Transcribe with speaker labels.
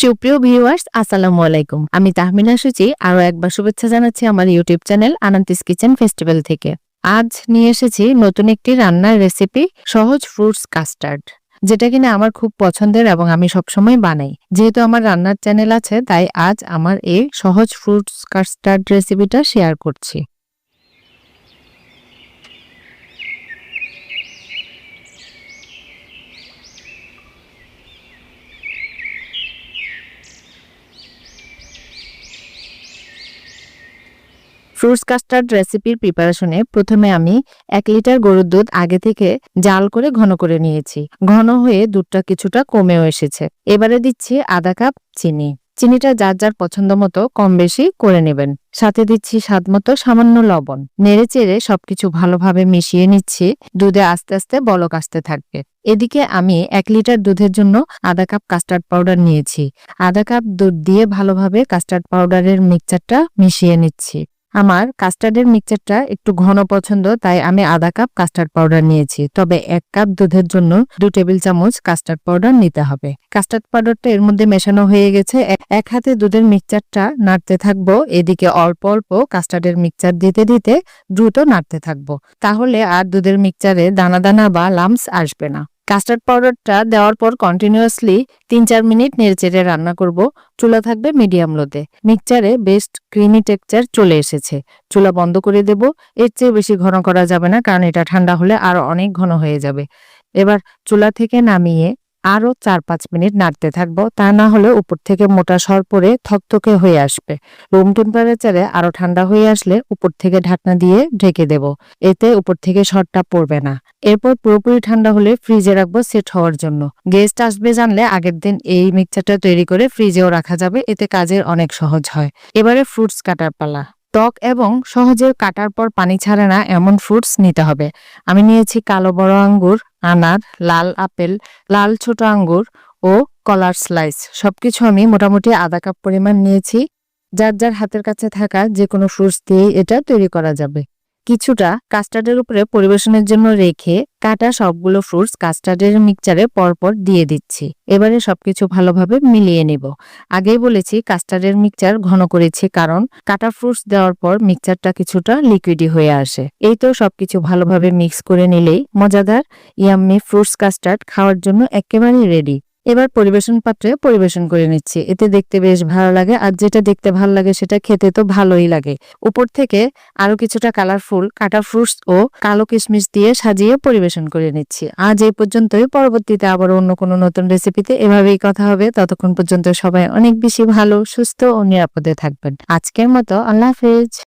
Speaker 1: সুপ্রিয় ভিউয়ার্স, আসসালামু আলাইকুম। আমি তাহমিনা সুচি আরও একবার শুভেচ্ছা জানাচ্ছি আমার YouTube channel Anandi's kitchen festival থেকে। আজ নিয়ে এসেছি নতুন একটি রান্নার রেসিপি, সহজ ফ্রুটস কাস্টার্ড, যেটা কিনা আমার খুব পছন্দের এবং আমি সবসময় বানাই। যেহেতু আমার রান্নার চ্যানেল আছে, তাই আজ আমার এই সহজ ফ্রুটস কাস্টার্ড রেসিপিটা শেয়ার করছি। ফ্রুটস কাস্টার্ড রেসিপির প্রিপারেশনে প্রথমে আমি এক লিটার গরুর দুধ আগে থেকে জাল করে ঘন করে নিয়েছি। ঘন হয়ে দুধটা কিছুটা কমেও এসেছে। এবারে দিচ্ছি আধা কাপ চিনি। চিনিটা যার যার পছন্দ মতো কম বেশি করে নেবেন। সাথে দিচ্ছি স্বাদ মতো সামান্য লবণ। নেড়ে চেড়ে সবকিছু ভালোভাবে মিশিয়ে নিচ্ছি। দুধে আস্তে আস্তে বলক আসতে থাকবে। এদিকে আমি এক লিটার দুধের জন্য আধা কাপ কাস্টার্ড পাউডার নিয়েছি। আধা কাপ দুধ দিয়ে ভালোভাবে কাস্টার্ড পাউডারের মিক্সচারটা মিশিয়ে নিচ্ছি। আমার কাস্টার্ডের মিক্সচারটা একটু ঘন পছন্দ, তাই আমি আধা কাপ কাস্টার্ড পাউডার নিয়েছি। তবে এক কাপ দুধের জন্য দু টেবিল চামচ কাস্টার্ড পাউডার নিতে হবে। কাস্টার্ড পাউডারটা এর মধ্যে মেশানো হয়ে গেছে। এক হাতে দুধের মিক্সচারটা নাড়তে থাকব। এদিকে অল্প অল্প কাস্টার্ডের মিক্সচার দিতে দিতে দ্রুত নাড়তে থাকব। তাহলে আর দুধের মিক্সচারে দানা দানা বা লামস আসবে না। কাস্টার্ড পাউডারটা দেওয়ার পর কন্টিনিউয়াসলি তিন চার মিনিট নেড়েচেড়ে রান্না করব। চুলা থাকবে মিডিয়াম লোতে মিক্সচারে বেস্ট ক্রিমি টেক্সচার চলে এসেছে। চুলা বন্ধ করে দেব। এর চেয়ে বেশি ঘন করা যাবে না, কারণ এটা ঠান্ডা হলে আরও অনেক ঘন হয়ে যাবে। এবার চুলা থেকে নামিয়ে আরও চার পাঁচ মিনিট নাড়তে থাকব। তা না হলে উপর থেকে মোটা সর পরে থকথকে হয়ে আসবে। রুম টেম্পারেচারে আরও ঠান্ডা হয়ে আসলে উপর থেকে ঢাকনা দিয়ে ঢেকে দেব। এতে উপর থেকে সরটা পড়বে না। এরপর পুরোপুরি ঠান্ডা হলে ফ্রিজে রাখব সেট হওয়ার জন্য। গেস্ট আসবে জানলে আগের দিন এই মিক্সারটা তৈরি করে ফ্রিজেও রাখা যাবে। এতে কাজের অনেক সহজ হয়। এবারে ফ্রুটস কাটার পালা। টক এবং সহজে কাটার পর পানি ছাড়ে না এমন ফ্রুটস নিতে হবে। আমি নিয়েছি কালো বড় আঙ্গুর আনার, লাল আপেল, লাল ছোট আঙ্গুর ও কলার স্লাইস সবকিছু আমি মোটামুটি আধা কাপ পরিমাণ নিয়েছি। যার যার হাতের কাছে থাকা যে কোনো ফ্রুটস দিয়ে এটা তৈরি করা যাবে। কিছুটা কাস্টার্ডের উপরে পরিবেশনের জন্য রেখে কাটা সবগুলো ফ্রুটস কাস্টার্ডের মিক্সচারে পরপর দিয়ে দিচ্ছি। এবারে সবকিছু ভালোভাবে মিলিয়ে নেব। আগেই বলেছি কাস্টার্ডের মিক্সচার ঘন করেছি কারণ কাটা ফ্রুটস দেওয়ার পর মিক্সচারটা কিছুটা লিকুইডি হয়ে আসে। এই তো সবকিছু ভালোভাবে মিক্স করে নিলেই মজাদার ইয়াম্মি ফ্রুটস কাস্টার্ড খাওয়ার জন্য একেবারেই রেডি এবার পরিবেশন পাত্রে পরিবেশন করে নিচ্ছি। এতে দেখতে বেশ ভালো লাগে আর যেটা দেখতে ভালো লাগে সেটা খেতে তো ভালোই লাগে। উপর থেকে আরও কিছুটা কালারফুল কাটা ফ্রুটস ও কালো কিশমিশ দিয়ে সাজিয়ে পরিবেশন করে নিচ্ছি। আজ এই পর্যন্তই। পরবর্তীতে আবার অন্য কোনো নতুন রেসিপিতে এভাবেই কথা হবে। ততক্ষণ পর্যন্ত সবাই অনেক বেশি ভালো, সুস্থ ও নিরাপদে থাকবেন। আজকের মতো আল্লাহ হাফেজ।